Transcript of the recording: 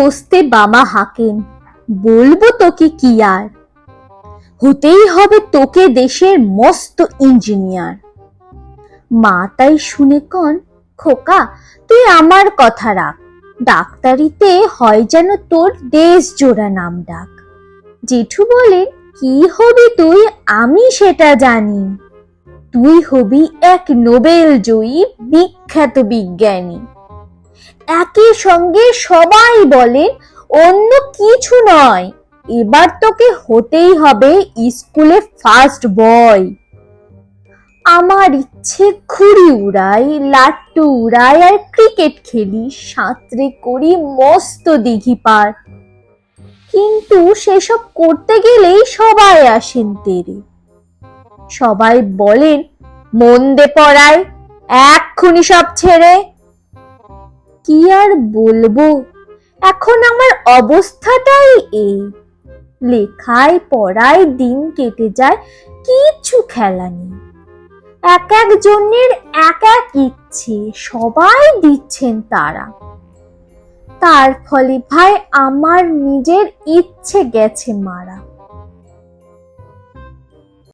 বসতে বামা হাকেন বলব তোকে কি আর? হতেই হবে তোকে দেশের মস্ত ইঞ্জিনিয়ার। মা তাই শুনে কন, খোকা, তুই আমার কথা রাখ। ডাক্তারিতে হয় যেন তোর দেশ জোড়া নাম ডাক। জেঠু বলেন কি হবি তুই? আমি সেটা জানি। তুই হবি এক নোবেল জয়ী বিখ্যাত বিজ্ঞানী। একই সঙ্গে সবাই বলে, অন্য কিছু নয়। এবার তোকে হতেই হবে স্কুলে ফার্স্ট বয় আমার ইচ্ছে ঘুড়ি উড়াই, লাট্টু উড়াই, আর ক্রিকেট খেলি, সাঁতরে করি মস্ত দিঘি পার। কিন্তু সেসব করতে গেলেই সবাই আসেন তেরে। সবাই বলেন, মন দে পড়ায়, এক্ষুনি সব ছেড়ে। কি আর বলব? এখন আমার অবস্থাটাই এই। লেখায় পড়ায় দিন কেটে যায়, কিচ্ছু খেলা নেই। এক একজনের এক এক ইচ্ছে, সবাই দিচ্ছেন তারা। তার ফলে ভাই, আমার নিজের ইচ্ছে গেছে মারা।